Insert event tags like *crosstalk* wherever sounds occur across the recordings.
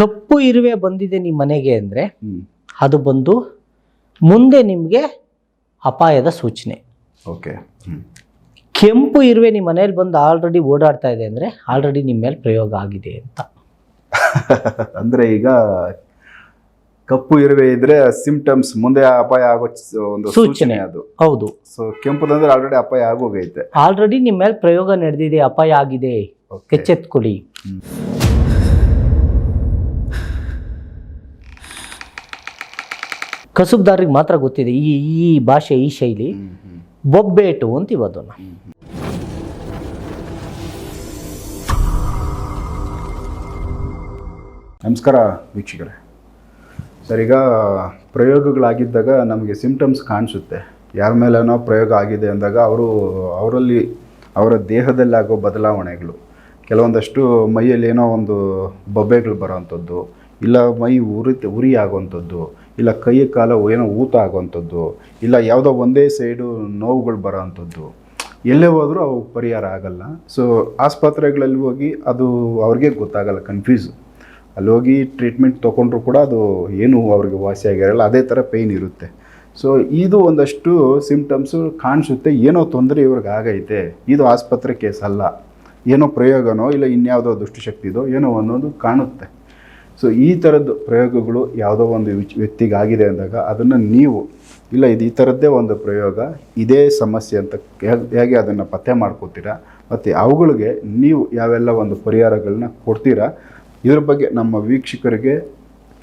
ಕಪ್ಪು ಇರುವೆ ಬಂದಿದೆ ನಿಮ್ಮ ಮನೆಗೆ ಅಂದರೆ ಅದು ಬಂದು ಮುಂದೆ ನಿಮಗೆ ಅಪಾಯದ ಸೂಚನೆ. ಓಕೆ. ಕೆಂಪು ಇರುವೆ ನಿಮ್ಮ ಮನೇಲಿ ಬಂದು ಆಲ್ರೆಡಿ ಓಡಾಡ್ತಾ ಇದೆ ಅಂದರೆ ಆಲ್ರೆಡಿ ನಿಮ್ಮ ಮೇಲೆ ಪ್ರಯೋಗ ಆಗಿದೆ ಅಂತ. *laughs* ಅಂದರೆ ಈಗ ಕಪ್ಪು ಇರುವೆ ಇದ್ರೆ ಸಿಂಪ್ಟಮ್ಸ್ ಮುಂದೆ ಅಪಾಯ ಆಗೋ ಒಂದು ಸೂಚನೆ. ಅದು. ಹೌದು. ಸೊ ಕೆಂಪುದಂದ್ರೆ ಆಲ್ರೆಡಿ ಅಪಾಯ ಆಗೋಗೈತೆ. ಆಲ್ರೆಡಿ ನಿಮ್ಮ ಮೇಲೆ ಪ್ರಯೋಗ ನಡೆದಿದೆ ಅಪಾಯ ಆಗಿದೆ. ಕೆಚ್ಚೆತ್ಕೊಳ್ಳಿ ಎಚ್ಚೆತ್ಕೊಳ್ಳಿ. ಕಸುಬ್ದಾರಿಗೆ ಮಾತ್ರ ಗೊತ್ತಿದೆ ಈ ಈ ಭಾಷೆ ಈ ಶೈಲಿ. ಬೊಬ್ಬೇಟು ಅಂತೀವಿ ಅದನ್ನು. ನಮಸ್ಕಾರ ವೀಕ್ಷಕರೇ. ಸರ್ ಈಗ ಪ್ರಯೋಗಗಳಾಗಿದ್ದಾಗ ನಮಗೆ ಸಿಂಪ್ಟಮ್ಸ್ ಕಾಣಿಸುತ್ತೆ. ಯಾರ ಮೇಲೇನೋ ಪ್ರಯೋಗ ಆಗಿದೆ ಅಂದಾಗ ಅವರು ಅವರಲ್ಲಿ ಅವರ ದೇಹದಲ್ಲಿ ಆಗೋ ಬದಲಾವಣೆಗಳು. ಕೆಲವೊಂದಷ್ಟು ಮೈಯಲ್ಲಿ ಏನೋ ಒಂದು ಬೊಬ್ಬೆಗಳು ಬರೋವಂಥದ್ದು ಇಲ್ಲ ಮೈ ಉರಿ ಉರಿ ಆಗುವಂಥದ್ದು ಇಲ್ಲ ಕೈ ಕಾಲ ಏನೋ ಊತ ಆಗುವಂಥದ್ದು, ಇಲ್ಲ ಯಾವುದೋ ಒಂದೇ ಸೈಡು ನೋವುಗಳು ಬರೋವಂಥದ್ದು, ಎಲ್ಲೇ ಹೋದರೂ ಅವು ಪರಿಹಾರ ಆಗಲ್ಲ. ಸೊ ಆಸ್ಪತ್ರೆಗಳಲ್ಲಿ ಹೋಗಿ ಅದು ಅವ್ರಿಗೆ ಗೊತ್ತಾಗಲ್ಲ ಕನ್ಫ್ಯೂಸ್ ಅಲ್ಲಿ ಹೋಗಿ ಟ್ರೀಟ್ಮೆಂಟ್ ತೊಗೊಂಡ್ರು ಕೂಡ ಅದು ಏನು ಅವ್ರಿಗೆ ವಾಸಿ ಆಗಿರಲ್ಲ, ಅದೇ ಥರ ಪೇಯ್ನ್ ಇರುತ್ತೆ. ಸೊ ಇದು ಒಂದಷ್ಟು ಸಿಂಪ್ಟಮ್ಸು ಕಾಣಿಸುತ್ತೆ, ಏನೋ ತೊಂದರೆ ಇವ್ರಿಗೆ ಆಗೈತೆ. ಇದು ಆಸ್ಪತ್ರೆ ಕೇಸ್ ಅಲ್ಲ. ಏನೋ ಪ್ರಯೋಗನೋ, ಇಲ್ಲ ಇನ್ಯಾವುದೋ ದುಷ್ಟಶಕ್ತಿದೋ, ಏನೋ ಅನ್ನೋದು ಕಾಣುತ್ತೆ. ಸೊ ಈ ಥರದ್ದು ಪ್ರಯೋಗಗಳು ಯಾವುದೋ ಒಂದು ವಿಚ್ ವ್ಯಕ್ತಿಗೆ ಆಗಿದೆ ಅಂದಾಗ ಅದನ್ನು ನೀವು, ಇಲ್ಲ ಇದು ಈ ಥರದ್ದೇ ಒಂದು ಪ್ರಯೋಗ, ಇದೇ ಸಮಸ್ಯೆ ಅಂತ ಹೇಗೆ ಅದನ್ನು ಪತ್ತೆ ಮಾಡ್ಕೋತೀರಾ, ಮತ್ತು ಅವುಗಳಿಗೆ ನೀವು ಯಾವೆಲ್ಲ ಒಂದು ಪರಿಹಾರಗಳನ್ನ ಕೊಡ್ತೀರಾ, ಇದ್ರ ಬಗ್ಗೆ ನಮ್ಮ ವೀಕ್ಷಕರಿಗೆ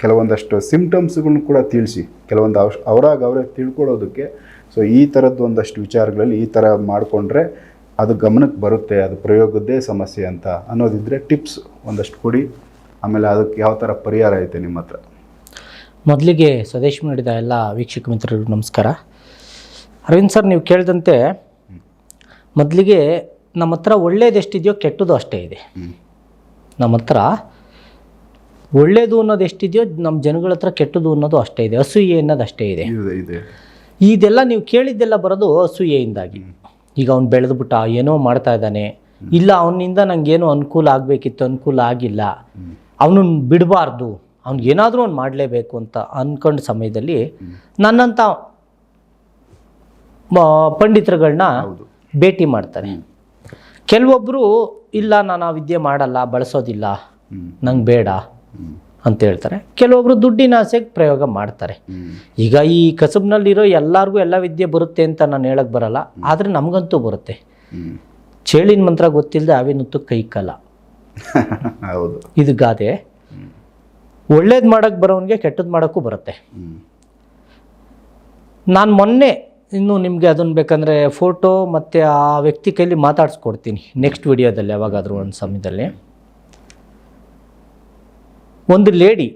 ಕೆಲವೊಂದಷ್ಟು ಸಿಮ್ಟಮ್ಸ್ಗಳನ್ನ ಕೂಡ ತಿಳಿಸಿ, ಕೆಲವೊಂದು ಅವಶ್, ಅವರಾಗ ಅವರೇ ತಿಳ್ಕೊಳ್ಳೋದಕ್ಕೆ. ಸೊ ಈ ಥರದ್ದು ಒಂದಷ್ಟು ವಿಚಾರಗಳಲ್ಲಿ ಈ ಥರ ಮಾಡಿಕೊಂಡ್ರೆ ಅದು ಗಮನಕ್ಕೆ ಬರುತ್ತೆ, ಅದು ಪ್ರಯೋಗದ್ದೇ ಸಮಸ್ಯೆ ಅಂತ ಅನ್ನೋದಿದ್ದರೆ ಟಿಪ್ಸ್ ಒಂದಷ್ಟು ಕೊಡಿ. ಆಮೇಲೆ ಅದಕ್ಕೆ ಯಾವ ಥರ ಪರಿಹಾರ ಐತೆ ನಿಮ್ಮ ಹತ್ರ? ಮೊದಲಿಗೆ ಸ್ವದೇಶ್ ಮಾಡಿದ ಎಲ್ಲ ವೀಕ್ಷಕ ಮಿತ್ರರು ನಮಸ್ಕಾರ. ಅರವಿಂದ್ ಸರ್ ನೀವು ಕೇಳಿದಂತೆ ಮೊದಲಿಗೆ ನಮ್ಮ ಹತ್ರ ಒಳ್ಳೇದೆಷ್ಟಿದೆಯೋ ಕೆಟ್ಟದ್ದು ಅಷ್ಟೇ ಇದೆ. ನಮ್ಮ ಹತ್ರ ಒಳ್ಳೇದು ಅನ್ನೋದು ಎಷ್ಟಿದೆಯೋ ನಮ್ಮ ಜನಗಳ ಹತ್ರ ಕೆಟ್ಟದ್ದು ಅನ್ನೋದು ಅಷ್ಟೇ ಇದೆ ಅಸೂಯೆ ಅನ್ನೋದು ಅಷ್ಟೇ ಇದೆ. ಇದೆ ಇದೆ. ಇದೆಲ್ಲ ನೀವು ಕೇಳಿದ್ದೆಲ್ಲ ಬರೋದು ಅಸೂಯೆಯಿಂದಾಗಿ. ಈಗ ಅವ್ನು ಬೆಳೆದ್ಬಿಟ್ಟ ಏನೋ ಮಾಡ್ತಾ ಇದ್ದಾನೆ. ಇಲ್ಲ ಅವನಿಂದ ನಂಗೇನೋ ಅನುಕೂಲ ಆಗಬೇಕಿತ್ತು ಅನುಕೂಲ ಆಗಿಲ್ಲ. ಅವನನ್ನು ಬಿಡಬಾರ್ದು ಅವ್ನಿಗೆ ಏನಾದರೂ ಒಂದು ಮಾಡಲೇಬೇಕು ಅಂತ ಅಂದ್ಕೊಂಡ ಸಮಯದಲ್ಲಿ ನನ್ನಂಥ ಪಂಡಿತರುಗಳನ್ನ ಭೇಟಿ ಮಾಡ್ತಾರೆ. ಕೆಲವೊಬ್ಬರು ಇಲ್ಲ ನಾನು ಆ ವಿದ್ಯೆ ಮಾಡಲ್ಲ ಬಳಸೋದಿಲ್ಲ ನಂಗೆ ಬೇಡ ಅಂತ ಹೇಳ್ತಾರೆ. ಕೆಲವೊಬ್ಬರು ದುಡ್ಡಿನ ಆಸೆಗೆ ಪ್ರಯೋಗ ಮಾಡ್ತಾರೆ. ಈಗ ಈ ಕಸಬ್ನಲ್ಲಿರೋ ಎಲ್ಲರಿಗೂ ಎಲ್ಲ ವಿದ್ಯೆ ಬರುತ್ತೆ ಅಂತ ನಾನು ಹೇಳಕ್ಕೆ ಬರಲ್ಲ ಆದರೆ ನಮಗಂತೂ ಬರುತ್ತೆ. ಚೇಳಿನ ಮಂತ್ರ ಗೊತ್ತಿಲ್ಲದೆ ಅವಿನುತ್ತು ಕೈ ಕಲ. *laughs* ಹೌದು. ಇದು ಗಾದೆ. ಒಳ್ಳೇದು ಮಾಡೋಕ್ಕೆ ಬರೋವನಿಗೆ ಕೆಟ್ಟದ್ದು ಮಾಡೋಕ್ಕೂ ಬರುತ್ತೆ. ನಾನು ಮೊನ್ನೆ ಇನ್ನು ನಿಮಗೆ ಅದನ್ನು ಬೇಕಂದರೆ ಫೋಟೋ ಮತ್ತು ಆ ವ್ಯಕ್ತಿ ಕೈಲಿ ಮಾತಾಡಿಸ್ಕೊಡ್ತೀನಿ ನೆಕ್ಸ್ಟ್ ವಿಡಿಯೋದಲ್ಲಿ ಯಾವಾಗಾದರೂ ಒಂದು ಸಮಯದಲ್ಲಿ. ಒಂದು ಲೇಡಿ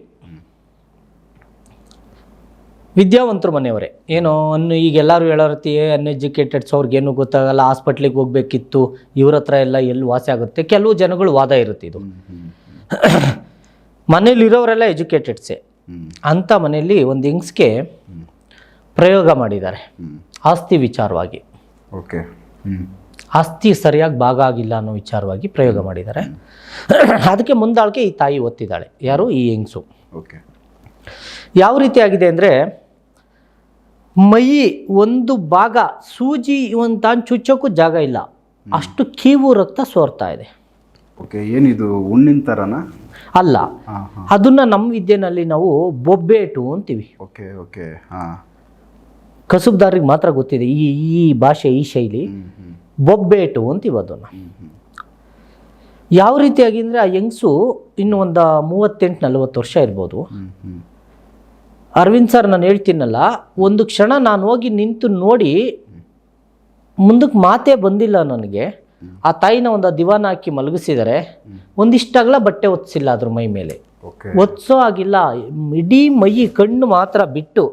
ವಿದ್ಯಾವಂತರು ಮನೆಯವರೇ. ಏನೋ ಅನ್ನು ಈಗ ಎಲ್ಲರೂ ಹೇಳೋರತಿ ಅನ್ಎಜುಕೇಟೆಡ್ಸ್ ಅವ್ರಿಗೇನು ಗೊತ್ತಾಗಲ್ಲ ಹಾಸ್ಪಿಟ್ಲಿಗೆ ಹೋಗಬೇಕಿತ್ತು ಇವ್ರ ಹತ್ರ ಎಲ್ಲ ಎಲ್ಲಿ ವಾಸಿ ಆಗುತ್ತೆ? ಕೆಲವು ಜನಗಳು ವಾದ ಇರುತ್ತೆ ಇದು. ಮನೇಲಿರೋರೆಲ್ಲ ಎಜುಕೇಟೆಡ್ಸೇ ಅಂತ ಅಂಥ ಮನೆಯಲ್ಲಿ ಒಂದು ಇಂಗ್ಸ್ಗೆ ಪ್ರಯೋಗ ಮಾಡಿದ್ದಾರೆ. ಆಸ್ತಿ ವಿಚಾರವಾಗಿ. ಓಕೆ. ಆಸ್ತಿ ಸರಿಯಾಗಿ ಭಾಗ ಆಗಿಲ್ಲ ಅನ್ನೋ ವಿಚಾರವಾಗಿ ಪ್ರಯೋಗ ಮಾಡಿದ್ದಾರೆ. ಅದಕ್ಕೆ ಮುಂದಾಳ್ಕೆ ಈ ತಾಯಿ ಒತ್ತಿದ್ದಾಳೆ. ಯಾರು? ಈ ಇಂಗ್ಸು ಓಕೆ. ಯಾವ ರೀತಿ ಆಗಿದೆ ಅಂದರೆ ಮೈ ಒಂದು ಭಾಗ ಸೂಜಿ ತಾನು ಚುಚ್ಚೋಕ್ಕೂ ಜಾಗ ಇಲ್ಲ. ಅಷ್ಟು ಕೀವು ರಕ್ತ ಸೋರ್ತಾ ಇದೆ. ಓಕೆ ಏನಿದು ಹುಣ್ಣಿನ ಥರನಾ ಅಲ್ಲ ಅದನ್ನ ನಮ್ಮ ವಿದ್ಯೆನಲ್ಲಿ ನಾವು ಬೊಬ್ಬೇಟು ಅಂತೀವಿ. ಓಕೆ ಓಕೆ ಹಾಂ. ಕಸುಬ್ದಾರಿಗೆ ಮಾತ್ರ ಗೊತ್ತಿದೆ ಈ ಈ ಭಾಷೆ ಈ ಶೈಲಿ. ಬೊಬ್ಬೇಟು ಅಂತೀವಿ ಅದನ್ನು. ಯಾವ ರೀತಿಯಾಗಿ ಅಂದರೆ ಆ ಹೆಂಗಸು ಇನ್ನು ಒಂದು ಮೂವತ್ತೆಂಟು ನಲವತ್ತು ವರ್ಷ ಇರ್ಬೋದು. ಅರವಿಂದ್ ಸರ್ ನಾನು ಹೇಳ್ತೀನಲ್ಲ ಒಂದು ಕ್ಷಣ ನಾನು ಹೋಗಿ ನಿಂತು ನೋಡಿ ಮುಂದಕ್ಕೆ ಮಾತೇ ಬಂದಿಲ್ಲ ನನಗೆ. ಆ ತಾಯಿನ ಒಂದು ದಿವಾನ ಹಾಕಿ ಮಲಗಿಸಿದರೆ. ಒಂದಿಷ್ಟಾಗಲ ಬಟ್ಟೆ ಒತ್ತಿಸಿಲ್ಲ ಅದ್ರ ಮೈ ಮೇಲೆ. ಒತ್ಸೋ ಆಗಿಲ್ಲ ಇಡೀ ಮೈ ಕಣ್ಣು ಮಾತ್ರ ಬಿಟ್ಟು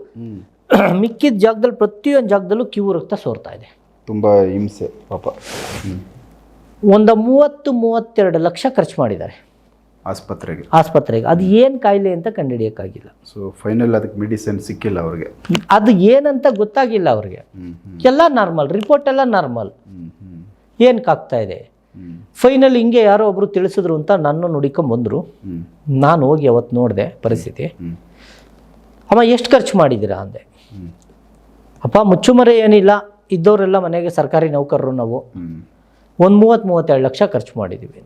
ಮಿಕ್ಕಿದ ಜಾಗದಲ್ಲಿ ಪ್ರತಿಯೊಂದು ಜಾಗದಲ್ಲೂ ಕಿವು ರಕ್ತ ಸೋರ್ತಾ ಇದೆ. ತುಂಬ ಹಿಂಸೆ ಪಾಪ. ಒಂದು ಮೂವತ್ತು ಮೂವತ್ತೆರಡು ಲಕ್ಷ ಖರ್ಚು ಮಾಡಿದ್ದಾರೆ. ಆಸ್ಪತ್ರೆಗೆ. ಆಸ್ಪತ್ರೆಗೆ. ಅದು ಏನು ಕಾಯಿಲೆ ಅಂತ ಕಂಡುಹಿಡಿಯೋಕ್ಕಾಗಿಲ್ಲ. ಸೊ ಫೈನಲ್ ಅದಕ್ಕೆ ಮೆಡಿಸಿನ್ ಸಿಕ್ಕಿಲ್ಲ ಅವ್ರಿಗೆ. ಅದು ಏನಂತ ಗೊತ್ತಾಗಿಲ್ಲ ಅವ್ರಿಗೆ. ಎಲ್ಲ ನಾರ್ಮಲ್ ರಿಪೋರ್ಟ್ ಎಲ್ಲ ನಾರ್ಮಲ್ ಏನು ಕಾಗ್ತಾ ಏನಕ್ಕಾಗ್ತಾ ಇದೆ ಫೈನಲ್ ಹಿಂಗೆ ಯಾರೋ ಒಬ್ರು ತಿಳಿಸಿದ್ರು ಅಂತ ನನ್ನ ನುಡಿಕೊಂಬಂದರು ನಾನು ಹೋಗಿ ಅವತ್ತು ನೋಡಿದೆ ಪರಿಸ್ಥಿತಿ. ಅಮ್ಮ ಎಷ್ಟು ಖರ್ಚು ಮಾಡಿದ್ದೀರಾ ಅಂದೆ. ಅಪ್ಪ ಮುಚ್ಚುಮರೆ ಏನಿಲ್ಲ. ಇದ್ದವರೆಲ್ಲ ಮನೆಗೆ ಸರ್ಕಾರಿ ನೌಕರರು ನಾವು. ಒಂದು ಮೂವತ್ತು ಮೂವತ್ತೆರಡು ಲಕ್ಷ ಖರ್ಚು ಮಾಡಿದ್ದೀವಿ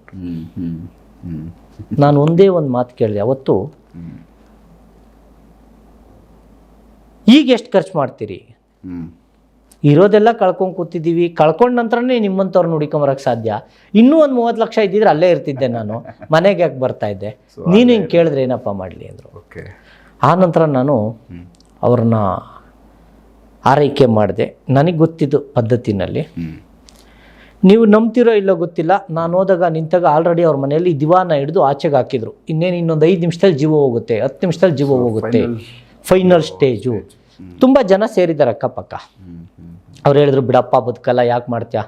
ನಾನು ಒಂದೇ ಒಂದು ಮಾತು ಕೇಳಿದೆ ಅವತ್ತು ಈಗ ಎಷ್ಟು ಖರ್ಚು ಮಾಡ್ತೀರಿ? ಇರೋದೆಲ್ಲ ಕಳ್ಕೊಂಡು ಕೂತಿದ್ದೀವಿ ಕಳ್ಕೊಂಡ ನಂತರನೇ ನಿಮ್ಮಂಥವ್ರು ನೋಡಿಕೊಂಬರಕ್ಕೆ ಸಾಧ್ಯ. ಇನ್ನೂ ಒಂದು ಮೂವತ್ತು ಲಕ್ಷ ಇದ್ದಿದ್ರೆ ಅಲ್ಲೇ ಇರ್ತಿದ್ದೆ ನಾನು. ಮನೆಗೆ ಯಾಕೆ ಬರ್ತಾ ಇದ್ದೆ? ನೀನು ಹಿಂಗೆ ಕೇಳಿದ್ರೆ ಏನಪ್ಪ ಮಾಡಲಿ ಅಂದರು. ಆ ನಂತರ ನಾನು ಅವ್ರನ್ನ ಆರೈಕೆ ಮಾಡಿದೆ. ನನಗೆ ಗೊತ್ತಿದ್ದು ಪದ್ಧತಿನಲ್ಲಿ ನೀವು ನಂಬ್ತಿರೋ ಇಲ್ಲೋ ಗೊತ್ತಿಲ್ಲ ನಾನು ಹೋದಾಗ ನಿಂತಾಗ ಆಲ್ರೆಡಿ ಅವ್ರ ಮನೆಯಲ್ಲಿ ದಿವಾನ ಹಿಡಿದು ಆಚೆಗೆ ಹಾಕಿದ್ರು. ಇನ್ನೇನು ಇನ್ನೊಂದು ಐದು ನಿಮಿಷದಲ್ಲಿ ಜೀವ ಹೋಗುತ್ತೆ ಹತ್ತು ನಿಮಿಷದಲ್ಲಿ ಜೀವ ಹೋಗುತ್ತೆ. ಫೈನಲ್ ಸ್ಟೇಜು ತುಂಬ ಜನ ಸೇರಿದ್ದಾರೆ ಅಕ್ಕಪಕ್ಕ. ಅವ್ರು ಹೇಳಿದ್ರು ಬಿಡಪ್ಪ ಬದುಕಲ್ಲ ಯಾಕೆ ಮಾಡ್ತೀಯಾ?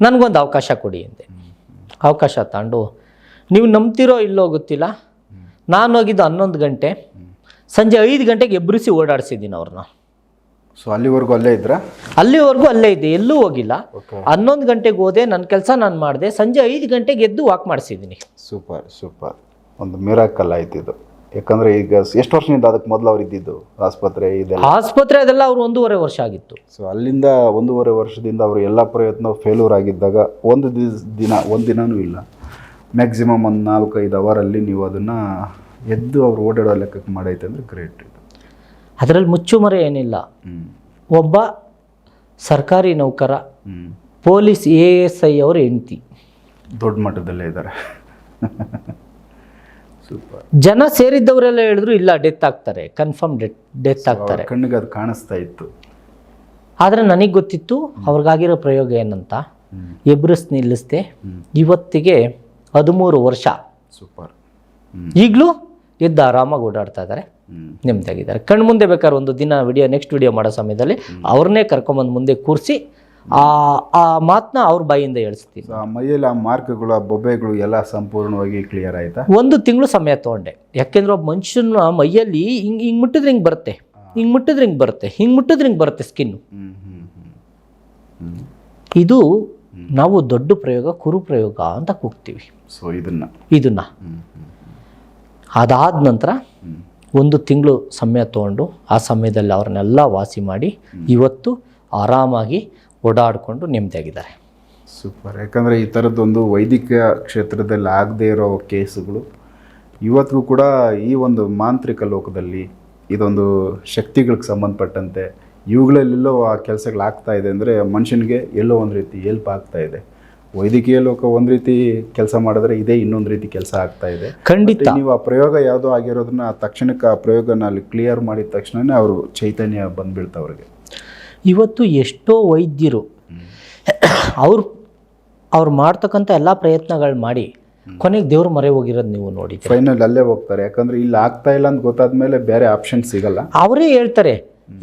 ನನಗೊಂದು ಅವಕಾಶ ಕೊಡಿ ಅಂದೆ. ಅವಕಾಶ ತಗೊಂಡು ನೀವು ನಂಬ್ತಿರೋ ಇಲ್ಲೋ ಗೊತ್ತಿಲ್ಲ ನಾನು ಹೋಗಿದ್ದು ಹನ್ನೊಂದು ಗಂಟೆ ಸಂಜೆ ಐದು ಗಂಟೆಗೆ ಎಬ್ಬರಿಸಿ ಓಡಾಡಿಸಿದ್ದೀನಿ ಅವ್ರನ್ನ ಸೊ ಅಲ್ಲಿವರೆಗೂ ಅಲ್ಲೇ ಇದ್ರ? ಅಲ್ಲಿವರೆಗೂ ಅಲ್ಲೇ ಇದ್ದೆ ಎಲ್ಲೂ ಹೋಗಿಲ್ಲ. ಹನ್ನೊಂದು ಗಂಟೆಗೆ ಹೋದೆ ನನ್ನ ಕೆಲಸ ನಾನು ಮಾಡಿದೆ. ಸಂಜೆ ಐದು ಗಂಟೆಗೆ ಎದ್ದು ವಾಕ್ ಮಾಡಿಸಿದ್ದೀನಿ. ಸೂಪರ್ ಸೂಪರ್ ಒಂದು ಮಿರಾಕಲ್ ಆಯ್ತು ಇದು. ಯಾಕಂದ್ರೆ ಈಗ ಎಷ್ಟು ವರ್ಷದಿಂದ ಅದಕ್ಕೆ ಮೊದಲು ಅವ್ರು ಇದ್ದಿದ್ದು? ಆಸ್ಪತ್ರೆ ಇದೆ ಆಸ್ಪತ್ರೆ ಅದೆಲ್ಲ ಅವ್ರು ಒಂದೂವರೆ ವರ್ಷ ಆಗಿತ್ತು. ಸೊ ಅಲ್ಲಿಂದ ಒಂದೂವರೆ ವರ್ಷದಿಂದ ಅವರು ಎಲ್ಲ ಪ್ರಯತ್ನ ಫೇಲ್ಯೂರ್ ಆಗಿದ್ದಾಗ ಒಂದು ದಿನ ಒಂದು ದಿನನೂ ಇಲ್ಲ. ಮ್ಯಾಕ್ಸಿಮಮ್ ಒಂದು ನಾಲ್ಕೈದು ಅವರಲ್ಲಿ ನೀವು ಅದನ್ನು ಎದ್ದು ಅವ್ರು ಓಡಾಡೋ ಲೆಕ್ಕಕ್ಕೆ ಮಾಡೈತೆ ಅಂದರೆ ಗ್ರೇಟ್ ಇದು. ಅದರಲ್ಲಿ ಮುಚ್ಚುಮರೆ ಏನಿಲ್ಲ. ಒಬ್ಬ ಸರ್ಕಾರಿ ನೌಕರ ಪೊಲೀಸ್ ಎ ಎಸ್ ಐ ಅವರು ಹೆಂಡತಿ. ದೊಡ್ಡ ಮಟ್ಟದಲ್ಲೇ ಇದ್ದಾರೆ ಜನ ಸೇರಿದ್ದವರೆಲ್ಲ ಹೇಳಿದ್ರು ಇಲ್ಲ ಡೆತ್ ಆಗ್ತಾರೆ ಕನ್ಫರ್ಮ್ ಡೆತ್ ಡೆತ್ ಆಗ್ತಾರೆ. ಕಣ್ಣಿಗೆ ಅದು ಕಾಣಿಸ್ತಾ ಇತ್ತು. ಆದರೆ ನನಗೆ ಗೊತ್ತಿತ್ತು ಅವ್ರಿಗಾಗಿರೋ ಪ್ರಯೋಗ ಏನಂತ? ಎಬ್ರಸ್ ನಿಲ್ಲಿಸ್ದೆ. ಇವತ್ತಿಗೆ ಹದಿಮೂರು ವರ್ಷ. ಸೂಪರ್. ಈಗಲೂ ಎದ್ದು ಆರಾಮಾಗಿ ಓಡಾಡ್ತಾ ಇದ್ದಾರೆ ನೆಮ್ಮದಿಯಾಗಿದ್ದಾರೆ. ಕಣ್ಣು ಮುಂದೆ ಬೇಕಾದ್ರೆ ಒಂದು ದಿನ ವಿಡಿಯೋ ನೆಕ್ಸ್ಟ್ ವಿಡಿಯೋ ಮಾಡೋ ಸಮಯದಲ್ಲಿ ಅವ್ರನ್ನೇ ಕರ್ಕೊಂಬಂದು ಮುಂದೆ ಕೂರಿಸಿ ಆ ಆ ಮಾತನ್ನ ಅವ್ರ ಬಾಯಿಂದ ಹೇಳಿಸ್ತೀನಿ. ಆ ಮೈಯಲ್ಲಿ ಆ ಮಾರ್ಕ್ಗಳು ಆ ಬೊಬ್ಬೆಗಳು ಎಲ್ಲ ಸಂಪೂರ್ಣವಾಗಿ ಕ್ಲಿಯರ್ ಆಯಿತಾ? ಒಂದು ತಿಂಗಳು ಸಮಯ ತೊಗೊಂಡೆ. ಯಾಕೆಂದ್ರೆ ಒಬ್ಬ ಮನುಷ್ಯನ ಮೈಯಲ್ಲಿ ಹಿಂಗೆ ಹಿಂಗೆ ಮುಟ್ಟಿದ್ರೆ ಹಿಂಗೆ ಬರುತ್ತೆ. ಹಿಂಗೆ ಮುಟ್ಟಿದ್ರೆ ಹಿಂಗೆ ಬರುತ್ತೆ. ಹಿಂಗೆ ಮುಟ್ಟಿದ್ರೆ ಹಿಂಗೆ ಬರುತ್ತೆ ಸ್ಕಿನ್ನು ಇದು ನಾವು ದೊಡ್ಡ ಪ್ರಯೋಗ ಕುರು ಪ್ರಯೋಗ ಅಂತ ಕೂಗ್ತೀವಿ. ಸೊ ಇದನ್ನ. ಇದನ್ನ. ಅದಾದ ನಂತರ ಒಂದು ತಿಂಗಳು ಸಮಯ ತೊಗೊಂಡು ಆ ಸಮಯದಲ್ಲಿ ಅವ್ರನ್ನೆಲ್ಲ ವಾಸಿ ಮಾಡಿ ಇವತ್ತು ಆರಾಮಾಗಿ ಓಡಾಡಿಕೊಂಡು ನೆಮ್ಮದಿಯಾಗಿದ್ದಾರೆ. ಸೂಪರ್. ಯಾಕಂದರೆ ಈ ಥರದ್ದೊಂದು ವೈದ್ಯಕೀಯ ಕ್ಷೇತ್ರದಲ್ಲಿ ಆಗದೇ ಇರೋ ಕೇಸುಗಳು ಇವತ್ತಿಗೂ ಕೂಡ ಈ ಒಂದು ಮಾಂತ್ರಿಕ ಲೋಕದಲ್ಲಿ ಇದೊಂದು ಶಕ್ತಿಗಳಿಗೆ ಸಂಬಂಧಪಟ್ಟಂತೆ ಇವುಗಳಲ್ಲೆಲ್ಲೋ ಆ ಕೆಲಸಗಳು ಆಗ್ತಾ ಇದೆ ಅಂದರೆ ಮನುಷ್ಯನಿಗೆ ಎಲ್ಲೋ ಒಂದು ರೀತಿ ಹೆಲ್ಪ್ ಆಗ್ತಾ ಇದೆ. ವೈದ್ಯಕೀಯ ಲೋಕ ಒಂದು ರೀತಿ ಕೆಲಸ ಮಾಡಿದ್ರೆ ಇದೇ ಇನ್ನೊಂದು ರೀತಿ ಕೆಲಸ ಆಗ್ತಾ ಇದೆ. ಖಂಡಿತ. ನೀವು ಆ ಪ್ರಯೋಗ ಯಾವುದೋ ಆಗಿರೋದನ್ನ ತಕ್ಷಣಕ್ಕೆ ಆ ಪ್ರಯೋಗನ ಅಲ್ಲಿ ಕ್ಲಿಯರ್ ಮಾಡಿದ ತಕ್ಷಣನೇ ಅವರು ಚೈತನ್ಯ ಬಂದ್ಬಿಡ್ತಾ ಅವ್ರಿಗೆ. ಇವತ್ತು ಎಷ್ಟೋ ವೈದ್ಯರು ಅವ್ರು ಅವ್ರು ಮಾಡ್ತಕ್ಕಂಥ ಎಲ್ಲ ಪ್ರಯತ್ನಗಳು ಮಾಡಿ ಕೊನೆಗೆ ದೇವ್ರ ಮರೆ ಹೋಗಿರೋದು ನೀವು ನೋಡಿ. ಫೈನಲ್ ಅಲ್ಲೇ ಹೋಗ್ತಾರೆ. ಯಾಕಂದ್ರೆ ಇಲ್ಲಿ ಆಗ್ತಾ ಇಲ್ಲ ಅಂತ ಗೊತ್ತಾದ್ಮೇಲೆ ಬೇರೆ ಆಪ್ಷನ್ ಸಿಗಲ್ಲ. ಅವರೇ ಹೇಳ್ತಾರೆ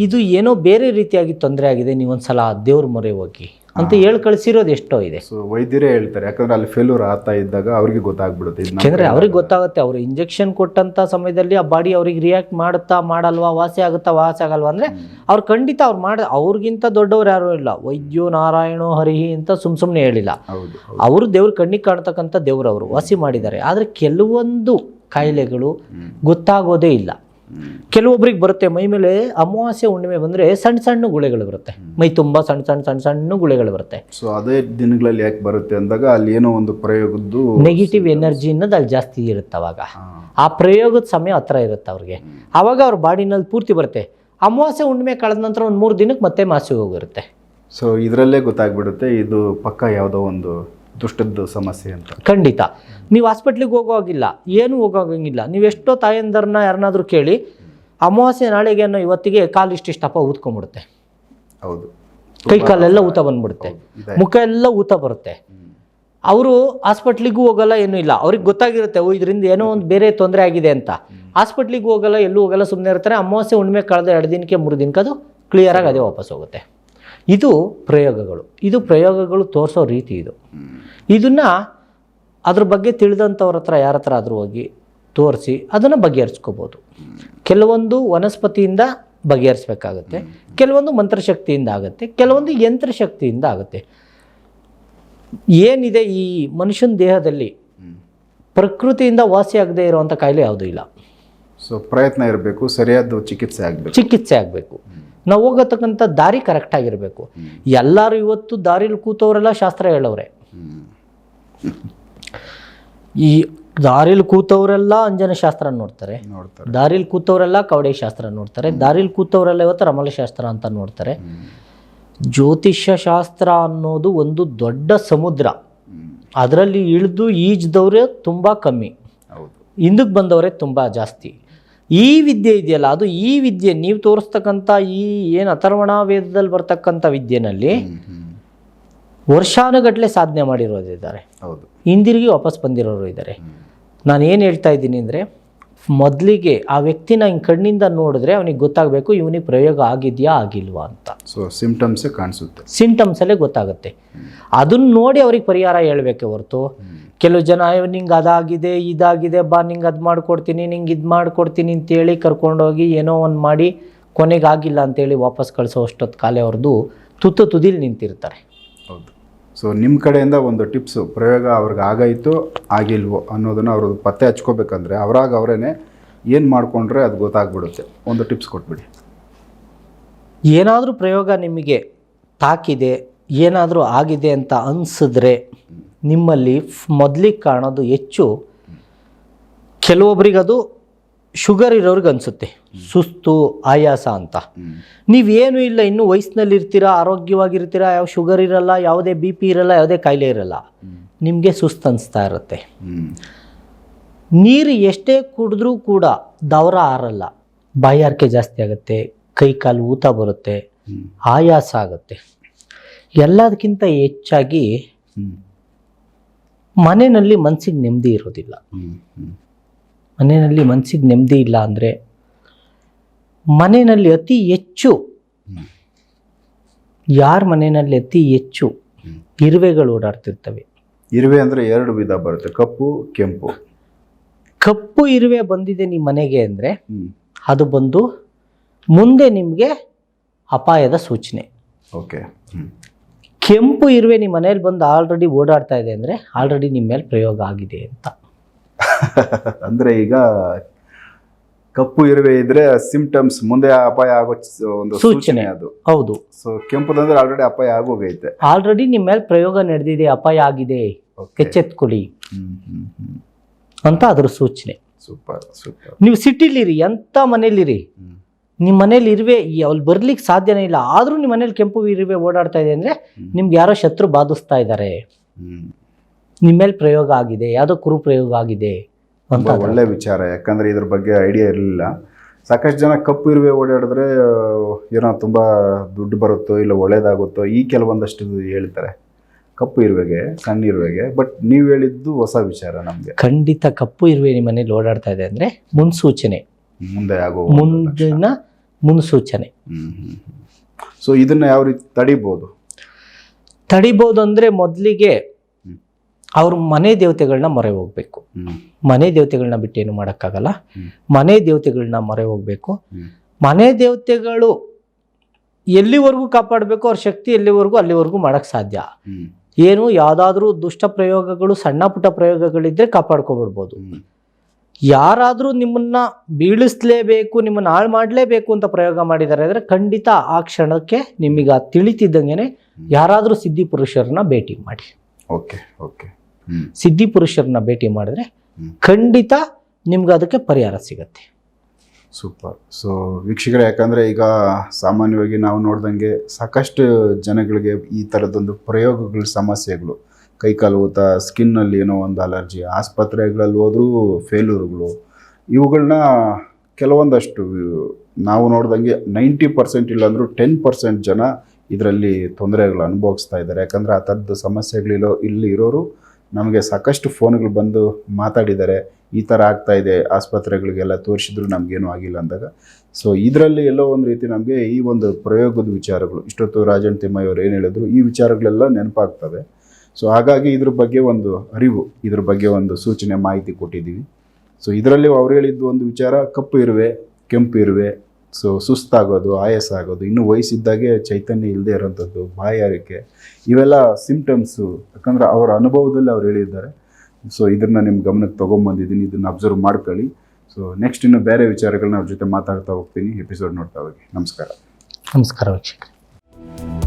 ಇದು ಏನೋ ಬೇರೆ ರೀತಿಯಾಗಿ ತೊಂದರೆ ಆಗಿದೆ ನೀವೊಂದ್ಸಲ ದೇವ್ರ ಮೊರೆ ಹೋಗಿ. ಅಂತ ಹೇಳಿ ಕಳಿಸಿರೋದು ಎಷ್ಟೋ ಇದೆ. ಸೊ ವೈದ್ಯರೇ ಹೇಳ್ತಾರೆ ಯಾಕಂದ್ರೆ ಅಲ್ಲಿ ಫೇಲ್ಯೂರ್ ಆಗ್ತಾ ಇದ್ದಾಗ ಅವ್ರಿಗೆ ಗೊತ್ತಾಗ್ಬಿಡುತ್ತೆ. ಯಾಕಂದ್ರೆ ಅವ್ರಿಗೆ ಗೊತ್ತಾಗುತ್ತೆ ಅವ್ರು ಇಂಜೆಕ್ಷನ್ ಕೊಟ್ಟಂತ ಸಮಯದಲ್ಲಿ ಆ ಬಾಡಿ ಅವ್ರಿಗೆ ರಿಯಾಕ್ಟ್ ಮಾಡುತ್ತಾ ಮಾಡಲ್ವಾ ವಾಸಿ ಆಗುತ್ತಾ ವಾಸಿ ಆಗಲ್ವಾ ಅಂದ್ರೆ ಅವ್ರು ಖಂಡಿತ ಅವ್ರು ಮಾಡ ಅವ್ರಿಗಿಂತ ದೊಡ್ಡವ್ರು ಯಾರು ಇಲ್ಲ. ವೈದ್ಯೋ ನಾರಾಯಣೋ ಹರಿಹಿ ಅಂತ ಸುಮ್ ಸುಮ್ಮನೆ ಹೇಳಿಲ್ಲ. ಅವರು ದೇವ್ರ ಕಣ್ಣಿಗೆ ಕಾಣ್ತಕ್ಕಂಥ ದೇವ್ರು ಅವರು ವಾಸಿ ಮಾಡಿದ್ದಾರೆ. ಆದರೆ ಕೆಲವೊಂದು ಕಾಯಿಲೆಗಳು ಗೊತ್ತಾಗೋದೇ ಇಲ್ಲ. ಕೆಲವೊಬ್ರಿಗೆ ಬರುತ್ತೆ ಮೈ ಮೇಲೆ ಅಮಾವಾಸ್ಯೆ ಹುಣ್ಣಿಮೆ ಬಂದರೆ ಸಣ್ಣ ಸಣ್ಣ ಗುಳೆಗಳು ಬರುತ್ತೆ. ಮೈ ತುಂಬ ಸಣ್ಣ ಸಣ್ಣ ಸಣ್ಣ ಸಣ್ಣ ಗುಳೆಗಳು ಬರುತ್ತೆ. ಸೊ ಅದೇ ದಿನಗಳಲ್ಲಿ ಯಾಕೆ ಬರುತ್ತೆ ಅಂದಾಗ ಅಲ್ಲಿ ಏನೋ ಒಂದು ಪ್ರಯೋಗದ್ದು ನೆಗೆಟಿವ್ ಎನರ್ಜಿ ಅನ್ನೋದು ಅಲ್ಲಿ ಜಾಸ್ತಿ ಇರುತ್ತೆ ಅವಾಗ. ಆ ಪ್ರಯೋಗದ ಸಮಯ ಹತ್ರ ಇರುತ್ತೆ ಅವ್ರಿಗೆ. ಆವಾಗ ಅವ್ರ ಬಾಡಿನಲ್ಲಿ ಪೂರ್ತಿ ಬರುತ್ತೆ. ಅಮಾವಾಸ್ಯೆ ಹುಣ್ಣಿಮೆ ಕಳೆದ ನಂತರ ಒಂದು ಮೂರು ದಿನಕ್ಕೆ ಮತ್ತೆ ಮಾಸಿಗೆ ಹೋಗಿರುತ್ತೆ. ಸೊ ಇದರಲ್ಲೇ ಗೊತ್ತಾಗ್ಬಿಡುತ್ತೆ ಇದು ಪಕ್ಕ ಯಾವುದೋ ಒಂದು ದುಷ್ಟದ ಸಮಸ್ಯೆ ಅಂತ. ಖಂಡಿತ. ನೀವು ಹಾಸ್ಪಿಟ್ಲಿಗೆ ಹೋಗೋಗಿಲ್ಲ ಏನು ಹೋಗೋಂಗಿಲ್ಲ ನೀವು ಎಷ್ಟೋ ತಾಯಂದರನ್ನ ಯಾರನ್ನಾದ್ರೂ ಕೇಳಿ ಅಮಾವಾಸ್ಯೆ ನಾಳೆಗೆ ಅನ್ನೋ ಇವತ್ತಿಗೆ ಕಾಲು ಇಷ್ಟಿಷ್ಟಪ್ಪ ಊದ್ಕೊಂಡ್ಬಿಡುತ್ತೆ. ಹೌದು. ಕೈ ಕಾಲೆಲ್ಲ ಊತ ಬಂದ್ಬಿಡುತ್ತೆ. ಮುಖ ಎಲ್ಲ ಊತ ಬರುತ್ತೆ. ಅವರು ಹಾಸ್ಪಿಟ್ಲಿಗೂ ಹೋಗಲ್ಲ ಏನೂ ಇಲ್ಲ. ಅವ್ರಿಗೆ ಗೊತ್ತಾಗಿರುತ್ತೆ ಓ ಇದರಿಂದ ಏನೋ ಒಂದು ಬೇರೆ ತೊಂದರೆ ಆಗಿದೆ ಅಂತ. ಹಾಸ್ಪಿಟ್ಲಿಗೆ ಹೋಗಲ್ಲ ಎಲ್ಲೂ ಹೋಗಲ್ಲ ಸುಮ್ಮನೆ ಇರ್ತಾರೆ. ಅಮಾವಾಸ್ಯೆ ಹುಣ್ಣಿಮೆ ಕಳೆದ ಎರಡು ದಿನಕ್ಕೆ ಮೂರು ದಿನಕ್ಕೆ ಅದು ಕ್ಲಿಯರಾಗಿ ಅದೇ ವಾಪಸ್ ಹೋಗುತ್ತೆ. ಇದು ಪ್ರಯೋಗಗಳು. ಇದು ಪ್ರಯೋಗಗಳು ತೋರಿಸೋ ರೀತಿ ಇದು. ಇದನ್ನು ಅದ್ರ ಬಗ್ಗೆ ತಿಳಿದಂಥವ್ರ ಹತ್ರ ಯಾರ ಹತ್ರ ಆದರೂ ಹೋಗಿ ತೋರಿಸಿ ಅದನ್ನು ಬಗೆಹರಿಸ್ಕೋಬೋದು. ಕೆಲವೊಂದು ವನಸ್ಪತಿಯಿಂದ ಬಗೆಹರಿಸ್ಬೇಕಾಗತ್ತೆ ಕೆಲವೊಂದು ಮಂತ್ರಶಕ್ತಿಯಿಂದ ಆಗುತ್ತೆ ಕೆಲವೊಂದು ಯಂತ್ರಶಕ್ತಿಯಿಂದ ಆಗುತ್ತೆ. ಏನಿದೆ ಈ ಮನುಷ್ಯನ ದೇಹದಲ್ಲಿ? ಪ್ರಕೃತಿಯಿಂದ ವಾಸಿಯಾಗದೇ ಇರುವಂಥ ಕಾಯಿಲೆ ಯಾವುದೂ ಇಲ್ಲ. ಸೊ ಪ್ರಯತ್ನ ಇರಬೇಕು ಸರಿಯಾದ ಚಿಕಿತ್ಸೆ ಆಗಬೇಕು. ಚಿಕಿತ್ಸೆ ಆಗಬೇಕು. ನಾವು ಹೋಗತಕ್ಕಂಥ ದಾರಿ ಕರೆಕ್ಟ್ ಆಗಿರಬೇಕು. ಎಲ್ಲರೂ ಇವತ್ತು ದಾರಿಲಿ ಕೂತವರೆಲ್ಲ ಶಾಸ್ತ್ರ ಹೇಳೋರೆ ಈ ದಾರಿಲಿ ಕೂತವರೆಲ್ಲ ಅಂಜನ ಶಾಸ್ತ್ರ ನೋಡ್ತಾರೆ. ದಾರಿಲಿ ಕೂತವರೆಲ್ಲ ಕವಡೆ ಶಾಸ್ತ್ರ ನೋಡ್ತಾರೆ. ದಾರಿಲಿ ಕೂತವರೆಲ್ಲ ಇವತ್ತು ರಮಲ ಶಾಸ್ತ್ರ ಅಂತ ನೋಡ್ತಾರೆ. ಜ್ಯೋತಿಷ್ಯ ಶಾಸ್ತ್ರ ಅನ್ನೋದು ಒಂದು ದೊಡ್ಡ ಸಮುದ್ರ. ಅದರಲ್ಲಿ ಇಳಿದು ಈಜ್ದವ್ರೆ ತುಂಬ ಕಮ್ಮಿ. ಹೌದು. ಹಿಂದಕ್ಕೆ ಬಂದವರೇ ತುಂಬ ಜಾಸ್ತಿ. ಈ ವಿದ್ಯೆ ಇದೆಯಲ್ಲ ಅದು ಈ ವಿದ್ಯೆ ನೀವು ತೋರಿಸ್ತಕ್ಕಂಥ ಈ ಏನು ಅಥರ್ವಣ ವೇದದಲ್ಲಿ ಬರ್ತಕ್ಕಂಥ ವಿದ್ಯೆನಲ್ಲಿ. ವರ್ಷಾನುಗಟ್ಟಲೆ ಸಾಧನೆ ಮಾಡಿರೋರಿದ್ದಾರೆ. ಹೌದು. ಹಿಂದಿರುಗಿ ವಾಪಸ್ ಬಂದಿರೋರು ಇದ್ದಾರೆ. ನಾನು ಏನು ಹೇಳ್ತಾ ಇದ್ದೀನಿ ಅಂದರೆ ಮೊದಲಿಗೆ ಆ ವ್ಯಕ್ತಿನ ಹಿಂಗೆ ಕಣ್ಣಿಂದ ನೋಡಿದ್ರೆ ಅವನಿಗೆ ಗೊತ್ತಾಗಬೇಕು ಇವನಿಗೆ ಪ್ರಯೋಗ ಆಗಿದೆಯಾ ಆಗಿಲ್ವಾ ಅಂತ. ಸೊ ಸಿಂಪ್ಟಮ್ಸೇ ಕಾಣಿಸುತ್ತೆ. ಸಿಂಪ್ಟಮ್ಸಲ್ಲೇ ಗೊತ್ತಾಗುತ್ತೆ. ಅದನ್ನು ನೋಡಿ ಅವ್ರಿಗೆ ಪರಿಹಾರ ಹೇಳಬೇಕೆ ಹೊರತು ಕೆಲವು ಜನ ಅಯ್ಯೋ ನಿಂಗೆ ಅದಾಗಿದೆ ಇದಾಗಿದೆ ಬಾ ನಿಂಗೆ ಅದು ಮಾಡಿಕೊಡ್ತೀನಿ ನಿಂಗೆ ಇದು ಮಾಡಿಕೊಡ್ತೀನಿ ಅಂತೇಳಿ ಕರ್ಕೊಂಡೋಗಿ ಏನೋ ಒಂದು ಮಾಡಿ ಕೊನೆಗೆ ಆಗಿಲ್ಲ ಅಂತೇಳಿ ವಾಪಸ್ ಕಳಿಸೋ ಅಷ್ಟೊತ್ತು ಕಾಲೇ ಅವ್ರದ್ದು ತುತ್ತ ತುದಿಲಿ ನಿಂತಿರ್ತಾರೆ. ಹೌದು. ಸೊ ನಿಮ್ಮ ಕಡೆಯಿಂದ ಒಂದು ಟಿಪ್ಸು ಪ್ರಯೋಗ ಅವ್ರಿಗೆ ಆಗೋಯ್ತು ಆಗಿಲ್ವೋ ಅನ್ನೋದನ್ನು ಅವ್ರದ್ದು ಪತ್ತೆ ಹಚ್ಕೋಬೇಕಂದ್ರೆ ಅವರಾಗ ಅವರೇನೆ ಏನು ಮಾಡಿಕೊಂಡ್ರೆ ಅದು ಗೊತ್ತಾಗ್ಬಿಡುತ್ತೆ. ಒಂದು ಟಿಪ್ಸ್ ಕೊಟ್ಬಿಡಿ. ಏನಾದರೂ ಪ್ರಯೋಗ ನಿಮಗೆ ತಾಕಿದೆ ಏನಾದರೂ ಆಗಿದೆ ಅಂತ ಅನಿಸಿದ್ರೆ ನಿಮ್ಮಲ್ಲಿ ಮೊದಲಿಗೆ ಕಾಣೋದು ಹೆಚ್ಚು ಕೆಲವೊಬ್ರಿಗೆ ಅದು ಶುಗರ್ ಇರೋರಿಗೆ ಅನಿಸುತ್ತೆ. ಸುಸ್ತು ಆಯಾಸ ಅಂತ. ನೀವೇನು ಇಲ್ಲ ಇನ್ನೂ ವಯಸ್ಸಿನಲ್ಲಿ ಇರ್ತೀರಾ ಆರೋಗ್ಯವಾಗಿರ್ತೀರಾ ಯಾವ ಶುಗರ್ ಇರಲ್ಲ ಯಾವುದೇ ಬಿ ಪಿ ಇರಲ್ಲ ಯಾವುದೇ ಕಾಯಿಲೆ ಇರಲ್ಲ. ನಿಮಗೆ ಸುಸ್ತು ಅನಿಸ್ತಾ ಇರುತ್ತೆ. ನೀರು ಎಷ್ಟೇ ಕುಡಿದ್ರೂ ಕೂಡ ದವರ ಆರಲ್ಲ. ಬಾಯಾರಿಕೆ ಜಾಸ್ತಿ ಆಗುತ್ತೆ ಕೈ ಕಾಲು ಊತ ಬರುತ್ತೆ ಆಯಾಸ ಆಗುತ್ತೆ. ಎಲ್ಲದಕ್ಕಿಂತ ಹೆಚ್ಚಾಗಿ ಮನೆಯಲ್ಲಿ ಮನಸ್ಸಿಗೆ ನೆಮ್ಮದಿ ಇರೋದಿಲ್ಲ. ಮನೆಯಲ್ಲಿ ಮನಸ್ಸಿಗೆ ನೆಮ್ಮದಿ ಇಲ್ಲ ಅಂದರೆ ಮನೆಯಲ್ಲಿ ಅತಿ ಹೆಚ್ಚು. ಯಾರ ಮನೆಯಲ್ಲಿ ಅತಿ ಹೆಚ್ಚು ಇರುವೆಗಳು ಓಡಾಡ್ತಿರ್ತವೆ. ಇರುವೆ ಅಂದರೆ ಎರಡು ವಿಧ ಬರುತ್ತೆ ಕಪ್ಪು ಕೆಂಪು. ಕಪ್ಪು ಇರುವೆ ಬಂದಿದೆ ನಿಮ್ಮ ಮನೆಗೆ ಅಂದರೆ ಅದು ಬಂದು ಮುಂದೆ ನಿಮಗೆ ಅಪಾಯದ ಸೂಚನೆ. ಓಕೆ ಕೆಂಪು ಇರುವೆ ನಿಮ್ಮ ಮನೇಲಿ ಬಂದು ಆಲ್ರೆಡಿ ಓಡಾಡ್ತಾ ಇದೆ ಅಂದರೆ ಆಲ್ರೆಡಿ ನಿಮ್ಮ ಮೇಲೆ ಪ್ರಯೋಗ ಆಗಿದೆ ಅಂತ. *laughs* ಅಂದರೆ ಈಗ ಕಪ್ಪು ಇರುವೆ ಇದ್ರೆ ಸಿಂಪ್ಟಮ್ಸ್ ಮುಂದೆ ಅಪಾಯ ಆಗೋ ಒಂದು ಸೂಚನೆ. ಅದು. ಹೌದು. ಸೊ ಕೆಂಪುದಂದ್ರೆ ಆಲ್ರೆಡಿ ಅಪಾಯ ಆಗೋಗೈತೆ. ಆಲ್ರೆಡಿ ನಿಮ್ಮ ಮೇಲೆ ಪ್ರಯೋಗ ನಡೆದಿದೆ ಅಪಾಯ ಆಗಿದೆ. ಕೆಚ್ಚೆತ್ಕೊಳ್ಳಿ ಅಂತ ಅದ್ರ ಸೂಚನೆ. ಸೂಪರ್ ಸೂಪರ್ ನೀವು ಸಿಟಿಲಿರಿ ಎಂಥ ಮನೇಲಿರಿ ನಿಮ್ಮ ಮನೇಲಿ ಇರುವೆ ಅಲ್ಲಿ ಬರ್ಲಿಕ್ಕೆ ಸಾಧ್ಯನೇ ಇಲ್ಲ. ಆದರೂ ನಿಮ್ಮ ಮನೇಲಿ ಕೆಂಪು ಇರುವೆ ಓಡಾಡ್ತಾ ಇದೆ ಅಂದರೆ ನಿಮ್ಗೆ ಯಾರೋ ಶತ್ರು ಬಾಧಿಸ್ತಾ ಇದ್ದಾರೆ ನಿಮ್ಮ ಮೇಲೆ ಪ್ರಯೋಗ ಆಗಿದೆ ಯಾವುದೋ ಕುರು ಪ್ರಯೋಗ ಆಗಿದೆ ಅಂತ ಒಳ್ಳೆ ವಿಚಾರ. ಯಾಕಂದ್ರೆ ಇದ್ರ ಬಗ್ಗೆ ಐಡಿಯಾ ಇರಲಿಲ್ಲ. ಸಾಕಷ್ಟು ಜನ ಕಪ್ಪು ಇರುವೆ ಓಡಾಡಿದ್ರೆ ಏನೋ ತುಂಬ ದುಡ್ಡು ಬರುತ್ತೋ ಇಲ್ಲ ಒಳ್ಳೇದಾಗುತ್ತೋ ಈ ಕೆಲವೊಂದಷ್ಟು ಹೇಳ್ತಾರೆ. ಕಪ್ಪು ಇರುವೆಗೆ ಸಣ್ಣ ಇರುವೆಗೆ ಬಟ್ ನೀವು ಹೇಳಿದ್ದು ಹೊಸ ವಿಚಾರ ನಮಗೆ. ಖಂಡಿತ ಕಪ್ಪು ಇರುವೆ ನಿಮ್ಮ ಮನೇಲಿ ಓಡಾಡ್ತಾ ಇದೆ ಅಂದರೆ ಮುನ್ಸೂಚನೆ. ಮುಂದೆ ಆಗೋ ಮುಂದಿನ ಮುನ್ಸೂಚನೆ. ಸೊ ಇದನ್ನ ಯಾವ ರೀತಿ ತಡಿಬೋದು? ತಡಿಬೋದು ಅಂದರೆ ಮೊದಲಿಗೆ ಅವರು ಮನೆ ದೇವತೆಗಳನ್ನ ಮೊರೆ ಹೋಗ್ಬೇಕು. ಮನೆ ದೇವತೆಗಳನ್ನ ಬಿಟ್ಟು ಏನು ಮಾಡೋಕ್ಕಾಗಲ್ಲ. ಮನೆ ದೇವತೆಗಳನ್ನ ಮೊರೆ ಹೋಗ್ಬೇಕು. ಮನೆ ದೇವತೆಗಳು ಎಲ್ಲಿವರೆಗೂ ಕಾಪಾಡಬೇಕು ಅವ್ರ ಶಕ್ತಿ ಎಲ್ಲಿವರೆಗೂ ಅಲ್ಲಿವರೆಗೂ ಮಾಡೋಕ್ಕೆ ಸಾಧ್ಯ. ಏನು ಯಾವುದಾದ್ರೂ ದುಷ್ಟ ಪ್ರಯೋಗಗಳು ಸಣ್ಣ ಪುಟ್ಟ ಪ್ರಯೋಗಗಳಿದ್ರೆ ಕಾಪಾಡ್ಕೊಬಿಡ್ಬೋದು. ಯಾರಾದರೂ ನಿಮ್ಮನ್ನು ಬೀಳಿಸ್ಲೇಬೇಕು ನಿಮ್ಮನ್ನು ಹಾಳು ಮಾಡಲೇಬೇಕು ಅಂತ ಪ್ರಯೋಗ ಮಾಡಿದ್ದಾರೆ ಅಂದರೆ ಖಂಡಿತ ಆ ಕ್ಷಣಕ್ಕೆ ನಿಮಗೆ ತಿಳಿತಿದ್ದಂಗೆ ಯಾರಾದರೂ ಸಿದ್ಧಿ ಪುರುಷರನ್ನ ಭೇಟಿ ಮಾಡಿ. Okay okay. ಸಿದ್ಧಿ ಪುರುಷರನ್ನ ಭೇಟಿ ಮಾಡಿದ್ರೆ ಖಂಡಿತ ನಿಮ್ಗೆ ಅದಕ್ಕೆ ಪರಿಹಾರ ಸಿಗತ್ತೆ. ಸೂಪರ್. ಸೊ ವೀಕ್ಷಕರೇ ಯಾಕಂದರೆ ಈಗ ಸಾಮಾನ್ಯವಾಗಿ ನಾವು ನೋಡ್ದಂಗೆ ಸಾಕಷ್ಟು ಜನಗಳಿಗೆ ಈ ಥರದೊಂದು ಪ್ರಯೋಗಗಳ ಸಮಸ್ಯೆಗಳು ಕೈಕಾಲು ಊತ ಸ್ಕಿನ್ನಲ್ಲಿ ಏನೋ ಒಂದು ಅಲರ್ಜಿ ಆಸ್ಪತ್ರೆಗಳಲ್ಲಿ ಹೋದರೂ ಫೇಲ್ಯೂರ್ಗಳು ಇವುಗಳನ್ನ ಕೆಲವೊಂದಷ್ಟು ನಾವು ನೋಡ್ದಂಗೆ ನೈಂಟಿ ಪರ್ಸೆಂಟ್ ಇಲ್ಲಾಂದರೂ ಟೆನ್ ಪರ್ಸೆಂಟ್ ಜನ ಇದರಲ್ಲಿ ತೊಂದರೆಗಳು ಅನುಭವಿಸ್ತಾ ಇದ್ದಾರೆ. ಯಾಕಂದರೆ ಆ ಥರದ್ದು ಸಮಸ್ಯೆಗಳಿಲ್ಲೋ ಇಲ್ಲಿ ಇರೋರು ನಮಗೆ ಸಾಕಷ್ಟು ಫೋನ್ಗಳು ಬಂದು ಮಾತಾಡಿದ್ದಾರೆ. ಈ ಥರ ಆಗ್ತಾ ಇದೆ, ಆಸ್ಪತ್ರೆಗಳಿಗೆಲ್ಲ ತೋರಿಸಿದ್ರು ನಮಗೇನು ಆಗಿಲ್ಲ ಅಂದಾಗ. ಸೊ ಇದರಲ್ಲಿ ಎಲ್ಲೋ ಒಂದು ರೀತಿ ನಮಗೆ ಈ ಒಂದು ಪ್ರಯೋಗದ ವಿಚಾರಗಳು, ಇಷ್ಟೊತ್ತು ರಾಜನ್ ತಿಮ್ಮಯ್ಯವ್ರು ಏನು ಹೇಳಿದ್ರು, ಈ ವಿಚಾರಗಳೆಲ್ಲ ನೆನಪಾಗ್ತವೆ. ಸೊ ಹಾಗಾಗಿ ಇದ್ರ ಬಗ್ಗೆ ಒಂದು ಅರಿವು, ಇದ್ರ ಬಗ್ಗೆ ಒಂದು ಸೂಚನೆ, ಮಾಹಿತಿ ಕೊಟ್ಟಿದ್ದೀವಿ. ಸೊ ಇದರಲ್ಲಿ ಅವ್ರು ಹೇಳಿದ್ದು ಒಂದು ವಿಚಾರ, ಕಪ್ಪು ಇರುವೆ, ಕೆಂಪು ಇರುವೆ ಸೊ ಸುಸ್ತಾಗೋದು ಆಯಾಸ ಆಗೋದು ಇನ್ನೂ ವಯಸ್ಸಿದ್ದಾಗೆ ಚೈತನ್ಯ ಇಲ್ಲದೆ ಇರೋಂಥದ್ದು ಬಾಯಾರಿಕೆ ಇವೆಲ್ಲ ಸಿಂಪ್ಟಮ್ಸು ಯಾಕಂದರೆ ಅವರ ಅನುಭವದಲ್ಲಿ ಅವ್ರು ಹೇಳಿದ್ದಾರೆ. ಸೊ ಇದನ್ನು ನಿಮ್ಮ ಗಮನಕ್ಕೆ ತೊಗೊಂಬಂದಿದ್ದೀನಿ, ಇದನ್ನು ಅಬ್ಸರ್ವ್ ಮಾಡ್ಕೊಳ್ಳಿ. ಸೊ ನೆಕ್ಸ್ಟ್ ಇನ್ನು ಬೇರೆ ವಿಚಾರಗಳನ್ನ ಅವ್ರ ಜೊತೆ ಮಾತಾಡ್ತಾ ಹೋಗ್ತೀನಿ ಎಪಿಸೋಡ್ ನೋಡ್ತಾ ಹೋಗಿ. ನಮಸ್ಕಾರ. ನಮಸ್ಕಾರ ವೀಕ್ಷಕರೇ.